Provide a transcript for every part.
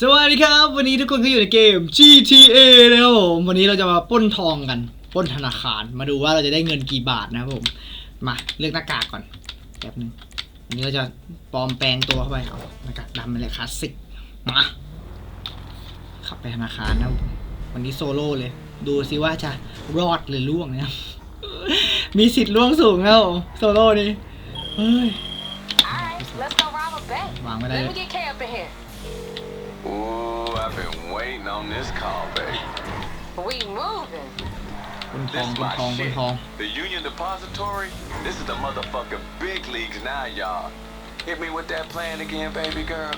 สวัสดีครับ วันนี้ทุกคนก็อยู่ในเกม GTA นะครับผมวันนี้เราจะมาปล้นทองกันปล้นธนาคารมาดูว่าเราจะได้เงินกี่บาทนะครับผมมาเลือกหน้ากากก่อนแป๊บนึงวันนี้เราจะปลอมแปลงตัวเข้าไปเอาหน้ากากดำเป็นเลยคลาสสิกมาขับไปธนาคารนะครับผมวันนี้โซโล่เลย ดูซิว่าจะรอดหรือล่วงนะครับมีสิทธิ์ล่วงสูงแล้วโซโล่นี่เฮ้ย Alright, let's go rob a bank. วางไม่ได้ Let เล me ย get K up in here. Ooh, I've been waiting on this call, baby. We moving. บนทอ This ง is บน my ทองบน shit. ทอง The Union Depository. This is the motherfucking big leagues now, y'all. Hit me with that plan again, baby girl.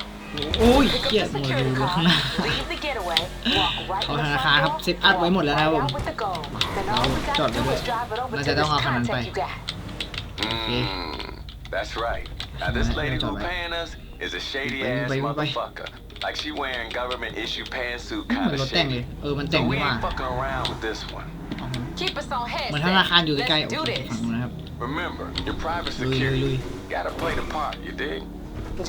โอ้ย Pick เกลียด up ห the มดดู security ดู card. ข้างหน้า Leave the getaway. Walk right เข้า in ธ the นา front คารครับ door, เซตอัพไว้หมดแล้วนะครับผ walk ม out with the gold. Then เรา all we จอด gotta ไป do ด้วย is drive it over เรา to จะต้อง this เอาคันนั้นไป contact you got. Mmm, that's right. Now this Alright, lady that's who alright. paying us is a shady Bye, ass bye, bye, bye. motherfucker. Like she wearing government issue pantsuit เหมื kind อน of รถแต่งเลย shit. เออ มันแต่ง So นี่ we หว่า ain't fucking around with this one. Keep us on เหมือน headset. ธนาคารอยู่ใกล้ๆ Let's โอ do เค this. ฝั่งนู้นนะครับ Remember, your private Lui, lui, security lui. gotta play the part, you dig?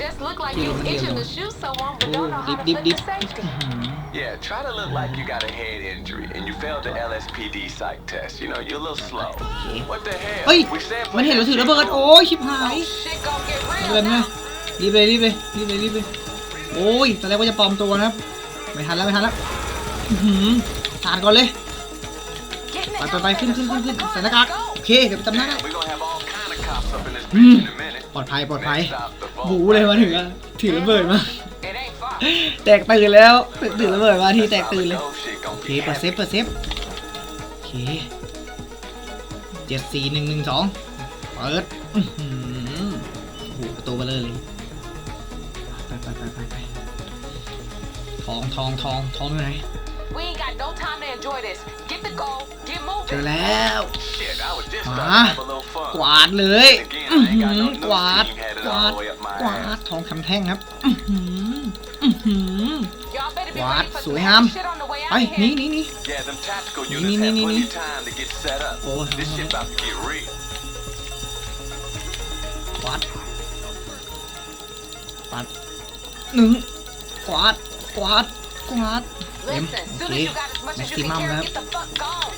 Just look like Kilo youมันเดียว itching เล to ย shoot someone, but โอ้ don't know ดิ how บ to ดิบ flip ดิบ the safety. อื้อหือ Yeah, try to look like you got a head injury and you failed the LSPD psych test. You know, you're a little slow. Okay. What the hell? เฮ้ย We said มัน play เห็น that เราถือ shit ระเบิด cool. โอ้ยชิบหาย Oh, shit gon' get ไม่ real เป็นไร now. รีบเลยรีบเลยรีบเลยรีบเลย โอ้ยตอนแรกว่าจะปลอมตัวนะครับ ไม่ทันแล้วไม่ทันแล้วหือสาดก่อนเลยป the ไปไปขึ้นขึ้นขึ้นขึ้นใส่หน้ากากโอเคเดี๋ยวจำหน้าได้ปลอดภัยปลอดภัยบูเลยมาถึงอะถือระเบิดมาแตกตื่นแล้วตื่นระเบิดมาทีแตกตื่นเลยโอเคเปิดเซฟเปิดเซฟโอเคเจ็ดสี่หนึ่งหนึ่งสองเปิดหือโอ้โหประตูเบลเลเลย องทองทองทองอยู่ไหน We ain't got no time to enjoy this. Get the goal. Get เจอ moving. แล้ว Shit, I was just มา starting to have a little fun. กวาดเลย And again, อื้อ I ain't หื got อ no กวาด news team headed กวา all ด the way up my กวาด ass. ทองคำแท่งครับอื้อหืออื้อหือ Y'all better be What? ready for ส some วยงาม heavy shit on the way ไป out หนี่ here. นี่นี่ Yeah, them tactical Nee, units nee, have nee, plenty nee. of time to get set up. Oh, This uh, shit about to get real. กวาดกวาดหนึ่งกวาด กวาดกวาดเต็ม Listen, โอ soon เค as you got as much แม็ก as ซิ you มั can ม carry, นะครับ get the fuck gone.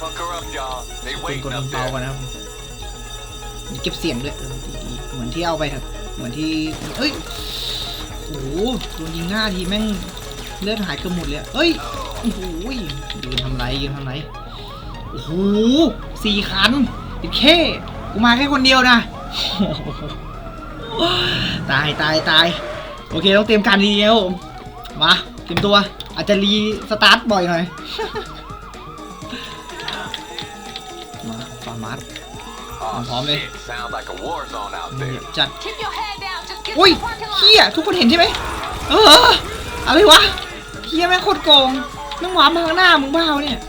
Fuck her up, y'all. They เป็นกด waiting เบา up ๆก่อน there. นะครับมีเก็บเสียงด้วยเออดีๆเหมือนที่เอาไปเถอะเหมือนที่เอ้ยโอ้โหโดนยิงหน้าทีแม่งเลือดหายเกือบหมดเลยอะเอ้ยโอ้โหยืนทำไรยืนทำไรโอ้โหสี่คันติดแค่กูมาแค่คนเดียวนะตายตายตายโอเคต้องเตรียมการดีๆครับผ มมาเตรียมตัว อาจจะรีสตาร์ทบ่อยหน่อย มาฟาร์มัส Oh, Homie. shit. Sounds like a war zone out there. จัด Keep your head down. Just get อุ้ย to the parking เฮี lot. ยทุกคนเห็นใช่ไหมเออ อะไรวะเฮียแม่งโคตรโกงแม่งหวานมาข้างหน้ามึงบ้าวะเนี่ย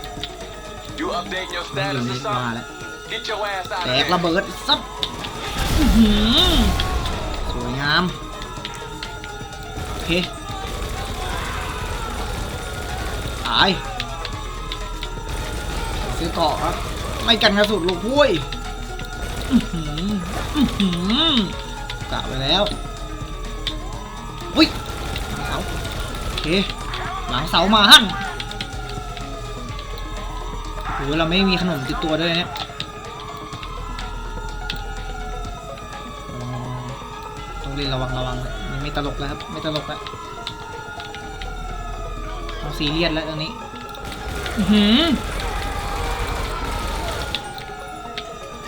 You updating your มันอยู่ status ใน or บ้า something? แล้ว Get your ass out แต of ก there. ระเบิดซับอื้อหือสวยงาม โอเค ตาย ซื้อเกาะครับ ไม่กันกระสุนลูกพุ้ยอื้อหืออื้อหือกะไปแล้วอุ้ยหลังเสาโอเคหลังเสามาหั่นโหเราไม่มีขนมติดตัวด้วยเนี่ยระวังระวังต้องเล่นระวังระวังนี่ไม่ตลกแล้วครับ ไม่ตลกแล้ว ซีเรียสแล้วตอนนี้อื้อหือ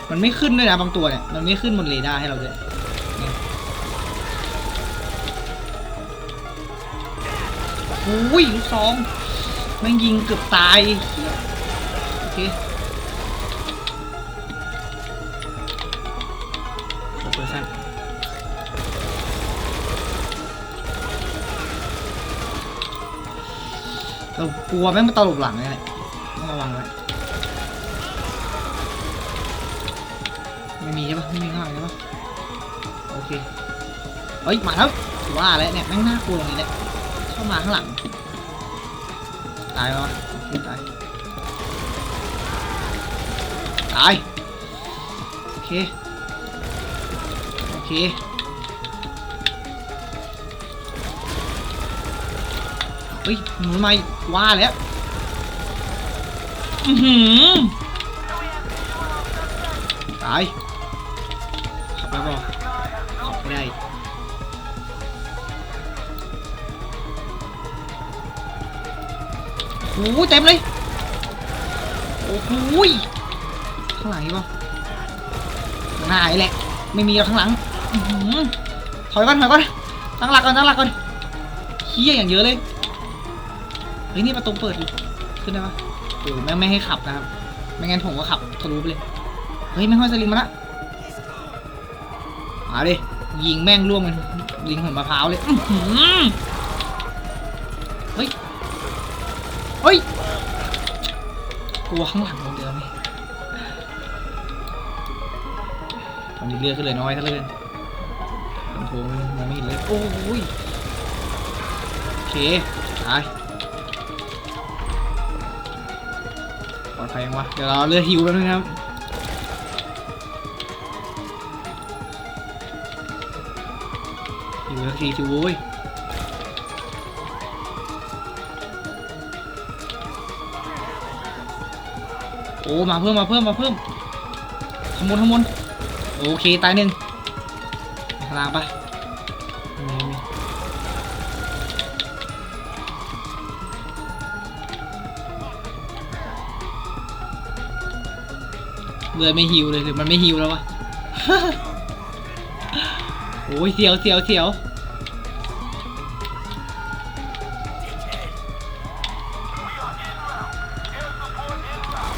มันไม่ขึ้นด้วยนะบางตัวเนี่ย มันไม่ขึ้นบนเรดาร์ให้เราด้วยนี่โอ้ยลูกซองแม่งยิงเกือบตายเหี้ยโอเค เรากลัวแม่งมาตลบหลังเลยแหละต้องระวังไว้ไม่มีใช่ปะไม่มีข้างหลังใช่ปะโอเคเฮ้ยมาแล้วว่าแล้วเนี่ยแม่งน่ากลัวตรงนี้แหละเข้ามาข้างหลังตายปะวะโอตายตายโอเคโอเค ฮ้ยหนูไม่ว่าแล้วอือหือตายขับแล้วบอกขับไม่ได้โอ้โหเต็มเลย โอ้โหยข้างหลังนี่ปะข้างหน้าไอ้แหละ ไม่มีหรอกข้างหลังอือหือถอยก่อนถอยก่อนตั้งหลักก่อนตั้งหลักก่อนเฮี้ยอย่างเยอะเลย ฮ้ยนี่ประตูเปิดอยู่ขึ้นได้ปะโอ้แม่งไม่ให้ขับนะครับ ไม่งั้นผมก็ขับทะลุไปเลย เฮ้ยแม่ห้อยสลิงมาละมาดิยิงแม่งร่วงเป็นลิงหัวมะพร้าวเลยเฮ้ย เฮ้ย กลัวข้างหลังคนเดียวนี่ตอนนี้เลือดขึ้นเลยน้อยถ้าเลื่อนลำโพงมองไม่เห็นเลย โอ้ยโอเคตาย ปลอยยังวะ เดี๋ยวเราเลือดฮิวแป๊บนึงครับ ฮิวทีสิโว้ยโอ้ มาเพิ่มมาเพิ่มมาเพิ่มขโมนขโมนโอเค ตายหนึ่งข้างล่างปะ เลือดไม่ฮิวเลยหรือมันไม่ฮิวแล้ววะโอ้ยเสียวเสียวเสียว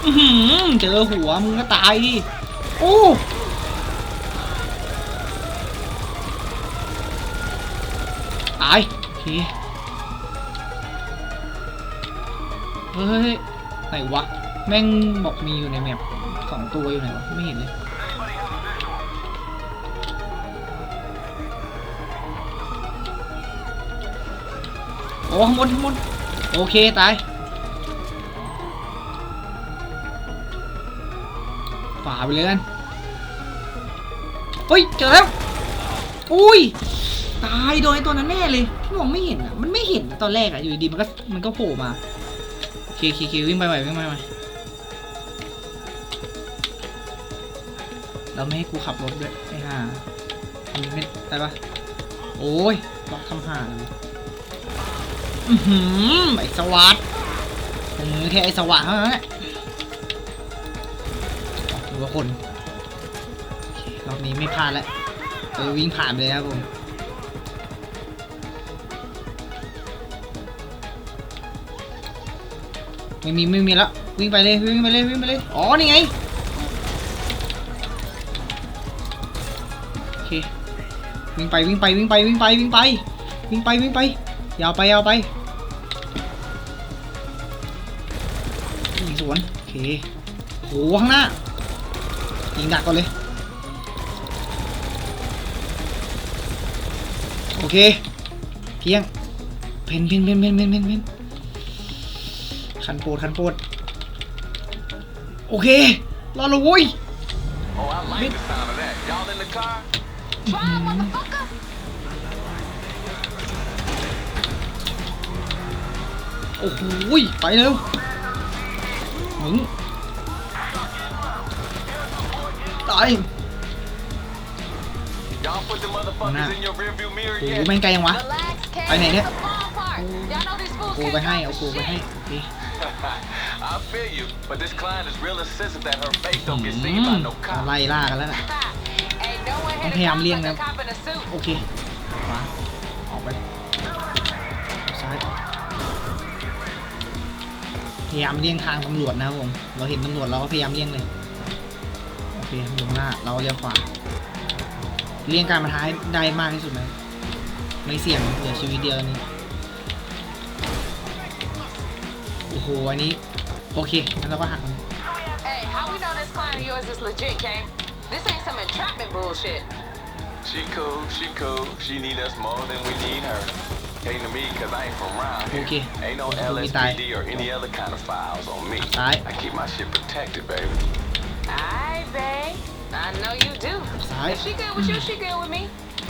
อื้อหือเจอหัวมึงก็ตายดิโอ้ตายโอเคเฮ้ยไหนวะ แม่งบอกมีอยู่ในแมป สองตัวอยู่ไหนวะไม่เห็นเลยโอ้ข้างบนข้างบนโอเค ตายฝ่าไปเลยกันเฮ้ย เจอแล้ว อุ้ย ตายโดนไอ้ตัวนั้นแน่เลยที่มองไม่เห็นอะ มันไม่เห็นตอนแรกอะ อยู่ดีๆมันก็มันก็โผล่มาโอเคโอเคโอเควิ่งไปใหม่วิ่งไปใหม่ เราไม่ให้กูขับรถด้วยไอ้ห่าทำไม่ได้ปะโอ้ยล็อกทำห่าเลยอือหือไอ้สวัสดผมมือแค่ไอ้สวัสดเท่านั้นแหละหรือว่าคนรอบนี้ไม่พลาดแล้วจะวิ่งผ่านไปเลยครับผมไม่มีไม่มีแล้ววิ่งไปเลยวิ่งไปเลยวิ่งไปเลยอ๋อนี่ไง เควิ่งไปวิ่งไปวิ่งไปวิ่งไปวิ่งไปวิ่งไปวิ่งไปยาวไปยาวไปยิงสวนโอเคโหข้างหน้ายิงดักก่อนเลยโอเคเพียงเพนเพนเพนเพนเพนเพนเพนคันโปดคันโปดโอเครอดและเว้ย Oh, I like the sound of that. Y'all in the car? Try, motherfucker. โอ้โหยไปเร็วมึงตาย Y'all put the motherfuckers Nah. in your rearview mirror โอ้โห yet? แม่งไกลยังวะ Relax, Kay. Ay, này, It's đấy. a ballpark. Y'all know these fools กู can't ไปให้ drive เอา for กูไป shit. ให้ โอเค I feel you, but this client is real insistent that her face don't get อื seen ม by no ไล่ cop. ล่ากันแล้วน่ะ พยายามเลี่ยงนะโอเคขวาออกไปซ้ายพยายามเลี่ยงทางตำรวจนะครับผมเราเห็นตำรวจเราก็พยายามเลี่ยงเลยโอเคอยู่ข้างหน้าเราเลี้ยวขวาเลี่ยงการมาท้ายได้มากที่สุดไหมไม่เสี่ยงเหลือชีวิตเดียวนี้โอ้โหอันนี้โอเคงั้นเราก็หักมัน Hey, how we know this client of yours is legit, Kay? This ain't some entrapment bullshit. She cool, she cool. She need us more than we need her. Came to me cause I ain't from around here. Okay. Ain't no Okay, we LSPD or any other kind of files on me. Alright. I keep my shit protected, baby. Aye, babe. I know you do. Alright. If she good with you, she good with me.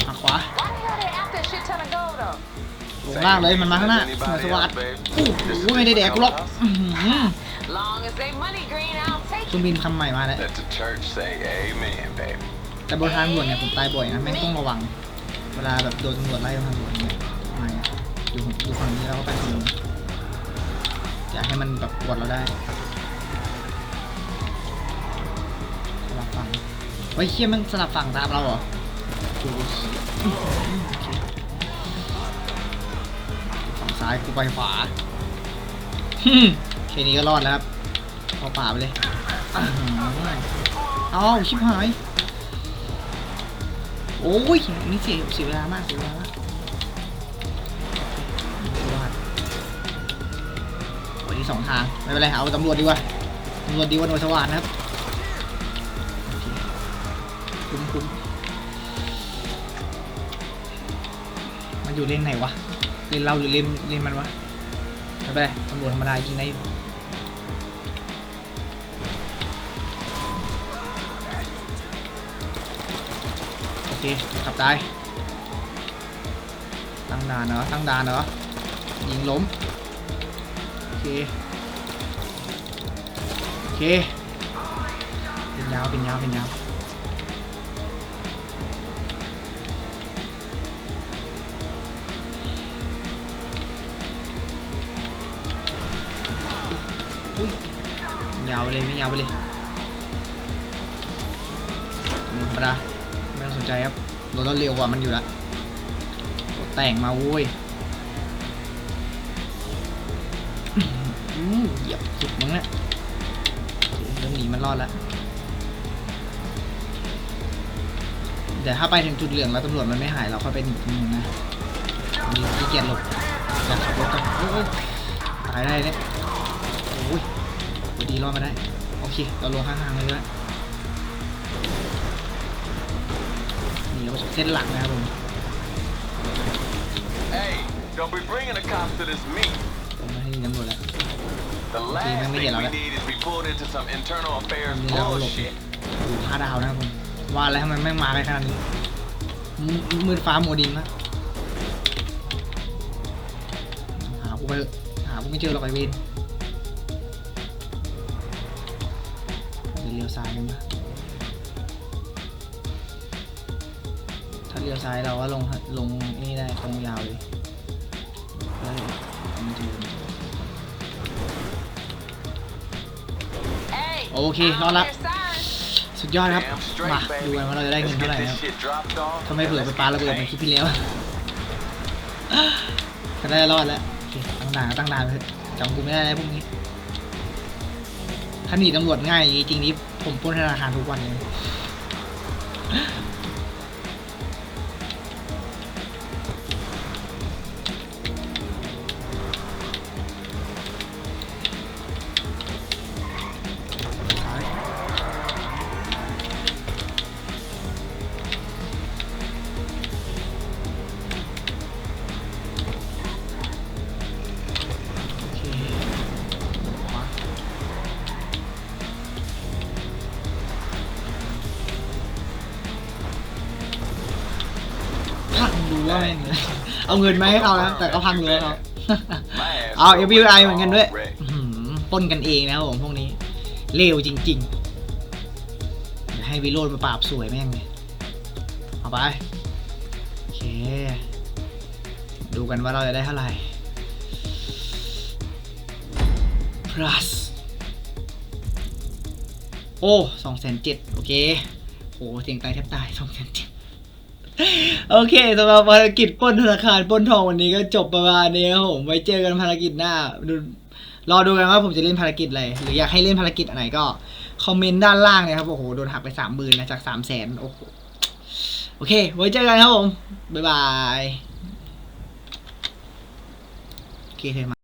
หักขวา Why the hell they after shit ton of gold though? ลงล่างเลยมันมาข้างหน้า Anybody สวัส else, ด babe? โอ้โหไม่ได้แดกกูหรอกอื้อหือ Long as they money green, I'll take เครื่องบินคำใหม่มาแล้ว Let the church say amen, baby. แต่บนทางด่วนเนี่ยผมตายบ่อยนะแม่งต้องระวัง เวลาแบบโดนตำรวจไล่บนทางด่วนเนี่ยม่อยู่อยู่ฝั่งนี้เราก็ไปฝั่งนู้นอยากให้มันแบบกดเราได้สลับฝั่งเฮ้เคียมันสลับฝั่งตามเราเหรอคฝั่งซ้ายกูไปขวาฮึมแค่นี้ก็รอดแล้วครับเข้าป่าไปเลยอ้าวเอาชิบหาย โอ้ยนี่เสียเสียเวลามากเสียเวลามากรอดโอ้ยที่สองทางไม่เป็นไรเอาตำรวจดีกว่าตำรวจดีกว่าหน่วยสวัสดนะครับคุ้มคุ้มมันอยู่เล่นไหนวะเล่นเราหรือเล่นเล่นมันวะไม่เป็นไรตำรวจธรรมดายิงได้อยู่ เคขับตาย ตั้งด่านเหรอตั้งด่านเหรอยิงล้ม โอเค โอเค เป็นยาว เป็นยาว เป็นยาวยาวไปเลยไม่ยาวไปเลยธรรมดาไม่ต้ ใจครับรถเราเร็วกว่ามันอยู่ละแต่งมาโว้ยอืมเหยียบสุดมึงเนี่ยเริ่มหนีมันรอดล้วเดี๋ยวถ้าไปถึงจุดเหลืองแล้วตำรวจมันไม่หายเราค่อยไปหนีตรงนึงนะมีขี้เกียจหลบอยากขับรถกันโอ้ยตายได้เนี่ยโอ้ยดีรอดมาได้ โอเค เราลงข้างทางเลยด้ว เราเส้นหลักนะครับผม Hey, don't be bringing the cops to this meet. ตรงมาที่ตำรวจแล้ว The Okay, last let me thing get we on it. need is be pulled into some internal affairs นี่เราหลบ bullshit. อยู่ห้าดาวนะครับผม ว่าแล้วทำไมแม่งมาไกลขนาดนี้มืดมืดฟ้ามัวดินนะหากูไปเถอะหากูไม่เจอหรอกไอเวนเดี๋ยวเลี้ยวซ้ายกันนะ เลี้ยวซ้ายเราก็ลงลงนี่ได้ตรงยาวเลยเฮ้ยมันจะ Hey, Okay, I'm no, on no. your side. สุดยอดครับ Damn มา straight, ดู baby. กันว่าเราจะได้เงิน Let's เท่าไหร่ get ครับ this shit dropped off. ทำไมเผื่อ and ไป let's ปา get ระเบิด paid. ในคลิปที่แล้วก็ได้รอดแล้วโอเคตั้งด่านก็ตั้งด่านไปเถอะจำกูไม่ได้แล้วพวกนี้ ถ้าหนีตำรวจง่ายอย่างนี้จริงนี้ผมปล้นธนาคารทุกวันเลย พังรั้วแม่งเลยเอาเงินมาให้เขานะแต่ก็พังรั้วเขาเอา FBI เหมือนกันด้วยอื้อหือปล้นกันเองนะครับผมพวกนี้เลวจริงๆเดี๋ยวให้วิโรจน์มาปราบสวยแม่งเลยเอาไปโอเค ดูกันว่าเราจะได้เท่าไหร่ plus โอ้สองแสนเจ็ดโอเคโหเสียงตายแทบตายสองแสนเจ็ด โอเคสำหรับภารกิจป้นธนาคารป้นทองวันนี้ก็จบประมาณนี้ครับผมไว้เจอกันภารกิจหน้าดูรอดูกันว่าผมจะเล่นภารกิจอะไรหรืออยากให้เล่นภารกิจอะไรก็คอมเมนต์ด้านล่างเลยครับโอ้โหโดนหักไปสามหมื่นนะจากสามแสนโอ้โหโอเค ไว้เจอกันครับผม บ๊ายบายโอเคเทมา